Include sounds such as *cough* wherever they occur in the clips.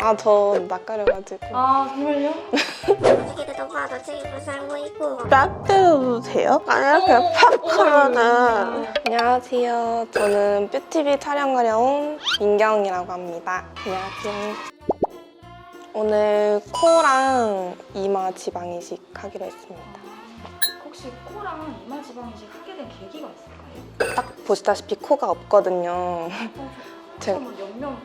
아, 저 낯가려가지고. 아 정말요? 여기도 봐도 테이블 살고 있고 뺨 때려도 돼요? 아니, 그냥 팍 하면은. 안녕하세요. 저는 뷰티비 촬영하려 온 민경이라고 합니다. 안녕하세요. 오늘 코랑 이마 지방 이식 하기로 했습니다. 혹시 코랑 이마 지방 이식 하게 된 계기가 있을까요? 딱 보시다시피 코가 없거든요. 어, 제- 한번 옆면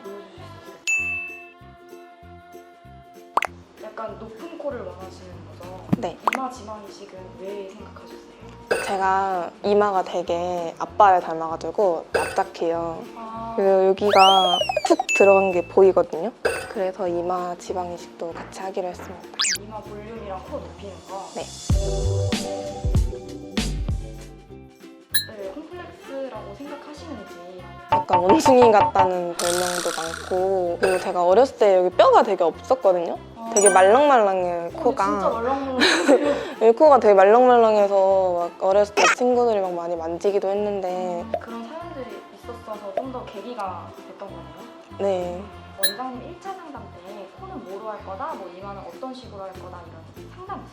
약간 높은 코를 원하시는 거죠? 네. 이마 지방 이식은 왜 생각하셨어요? 제가 이마가 되게 아빠를 닮아가지고 납작해요. 아, 그리고 여기가 푹 들어간 게 보이거든요. 그래서 이마 지방 이식도 같이 하기로 했습니다. 이마 볼륨이랑 코 높이는 거. 네. 네, 콤플렉스라고 생각하시는지. 약간 원숭이 같다는 별명도 많고 그리고 제가 어렸을 때 여기 뼈가 되게 없었거든요. 되게 말랑말랑해요 어, 진짜 코가. 말랑말랑해요. 여기 *laughs* 코가 되게 말랑말랑해서 막 어렸을 때 친구들이 막 많이 만지기도 했는데 그런 사연들이 있었어서 좀 더 계기가 됐던 거네요. 네 원장님 1차 상담 때 코는 뭐로 할 거다, 뭐 이마는 어떤 식으로 할 거다 이런 상담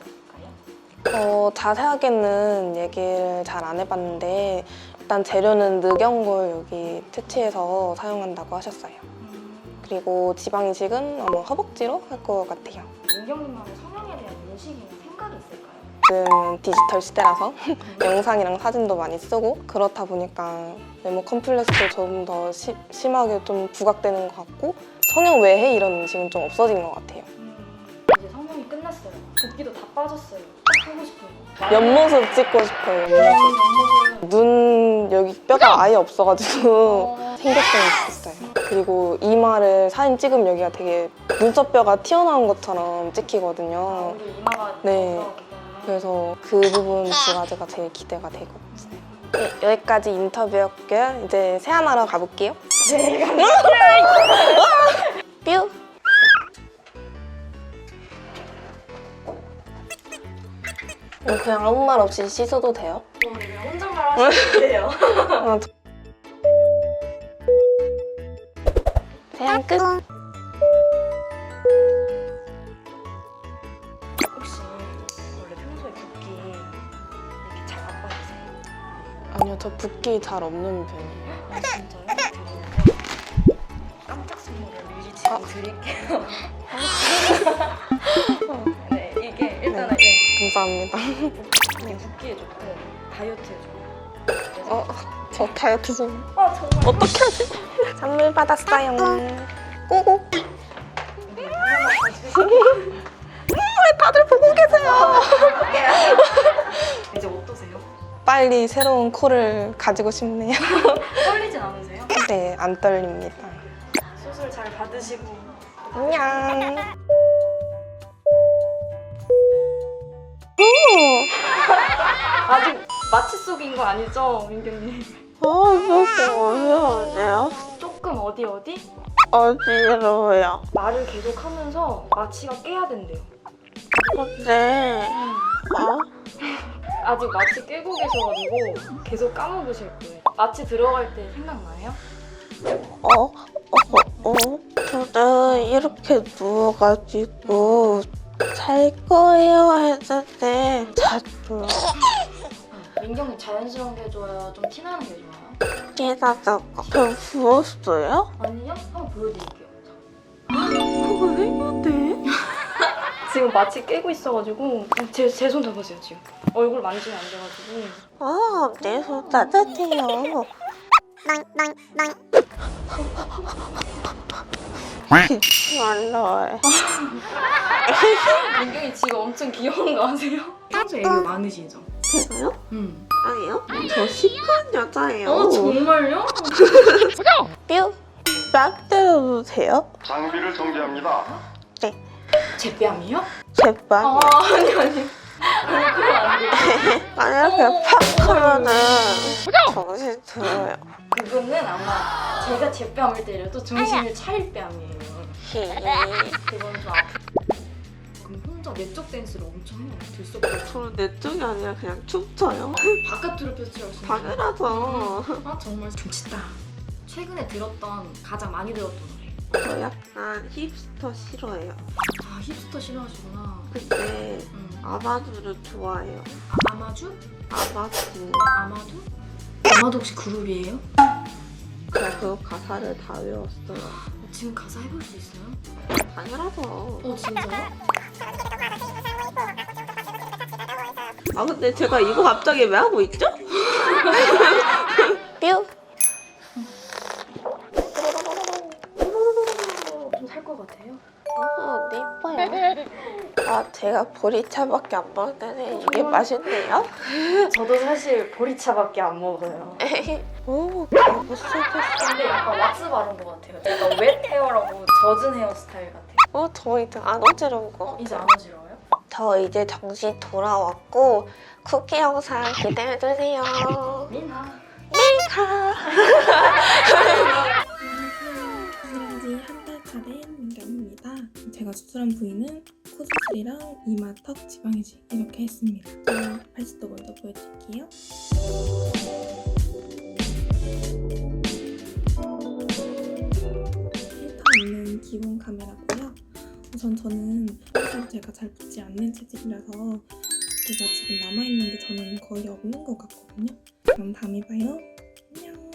있었을까요? 어, 자세하게는 얘기를 잘 안 해봤는데 일단 재료는 늑연골 여기 채취해서 사용한다고 하셨어요. 그리고 지방 이식은 아마 허벅지로 할 것 같아요. 민경님만의 성형에 대한 인식이나 생각이 있을까요? 요즘 디지털 시대라서 *laughs* 영상이랑 사진도 많이 쓰고 그렇다 보니까 외모 컴플렉스도 좀 더 심하게 좀 부각되는 것 같고 성형 외에 이런 인식은 좀 없어진 것 같아요. 음, 이제 성형이 끝났어요. 붓기도 다 빠졌어요. 딱 하고 싶은 거. 옆모습 찍고 싶어요. 옆모습. 옆모습. 눈 여기 뼈가 아예 없어가지고 어, *laughs* 생겼으면 좋겠어요. 그리고 이마를 사진 찍으면 여기가 되게 눈썹뼈가 튀어나온 것처럼 찍히거든요. 우리 이마가 네. 그래서 그 부분 두 가지가 제일 기대가 되고 있어요. 네, 여기까지 인터뷰였고요. 이제 세안하러 가볼게요. 네, 뾰! 이거 *laughs* 그냥 아무 말 없이 씻어도 돼요? 어, 그냥 혼잣말 하시면 돼요. *laughs* 아, 저- 끝! 혹시 원래 평소에 붓기 이렇게 잘 안 빠지세요? 아니요, 저 붓기 잘 없는 편이에요. 아 진짜요? 드리는데 깜짝 선물을 미리 지금 아. 드릴게요. *laughs* 네 이게 일단은 네. 감사합니다. 이게 붓기에 좋고 다이어트에 좋고. 그래서 어, 저 다이어트 좀. 아 정말 어떻게 하지? 선물 받았어요. 꼬고. 네, 하나만 가지고 왜 다들 보고 계세요? *laughs* 이제 어떠세요? 빨리 새로운 코를 가지고 싶네요. *laughs* 떨리진 않으세요? 네, 안 떨립니다. 수술 잘 받으시고 안녕. 아직 마취 속인 거 아니죠, 민경님? 어, 이거 어려운데요? 조금 어디 어디? 어디로요? 말을 계속 하면서 마취가 깨야 된대요. 근데, 어? *laughs* 아직 마취 깨고 계셔가지고 계속 까먹으실 거예요. 마취 들어갈 때 생각나요? 어? 어? 어? 저는 이렇게 누워가지고 잘 거예요 했는데 잤어요. 민경이 자연스러운 게 좋아요? 좀 티나는 게 좋아요? 깨닫다가 저 부었어요? 아니요? 한번 보여드릴게요. 그거 왜 이런데? *laughs* 지금 마취 깨고 있어가지고 제 제 손 잡으세요 지금. 얼굴 만지면 안 돼가지고. 아, 내 손 따뜻해요. 낭낭낭 말라요. *laughs* 민경이 지금 엄청 귀여운 거 아세요? 평소에 애교 많으시죠? 제가요? 응. 아니요. 저 시크한 여자예요. 어 정말요? 뾰. 뺨 때려도 돼요? 장비를 정지합니다. 제 뺨이요? 제 뺨. 아 아니 아니. *laughs* 아니, 그냥 팍 하면은 정신 들어요. 그거는 아마 제가 제 뺨을 때려도 정신을 차릴 뺨이에요. 히. 그건 좀 아프. 혼자 내적 댄스를 엄청 해요. 들썩들썩. 저는 내 쪽이 아니라 그냥 춤춰요. 바깥으로 펼쳐요. 당연하죠. 아 정말 좋다. 최근에 들었던 가장 많이 들었던 노래. 저 약간 힙스터 싫어해요. 아 힙스터 싫어하시구나. 근데 음. 아마두를 좋아해요. 아, 아마주? 아마두. 아마두? 아마도 혹시 그룹이에요? 제가 그 가사를 다 외웠어요. 지금 가사 해볼 수 있어요? 당연하죠. 어 진짜요? 아 근데 제가 이거 갑자기 왜 하고 있죠? *laughs* 뾰! 좀살것 같아요? 아, 네 이뻐요. 아 제가 보리차밖에 안 먹는데 이게 맛있네요. 저도 사실 보리차밖에 안 먹어요. *laughs* 오, 개못생겼어. 근데 약간 왁스 바른 것 같아요. 약간 웻 헤어라고 젖은 헤어스타일 같아요. 어, 저 이제 안 어지러운 거. 이제 안 어지러워요? 저 이제 정신 돌아왔고 쿠키 영상 기대해주세요. 민나. 가. 수술한 지한 달차된 민경입니다. 제가 수술한 부위는 코 수술이랑 이마, 턱, 지방이식 이렇게 했습니다. 저 팔찌도 먼저 보여드릴게요. 기본 카메라고요. 우선 저는 사실 제가 잘 붙지 않는 체질이라서 제가 지금 남아있는 게 저는 거의 없는 것 같거든요. 그럼 다음에 봐요. 안녕.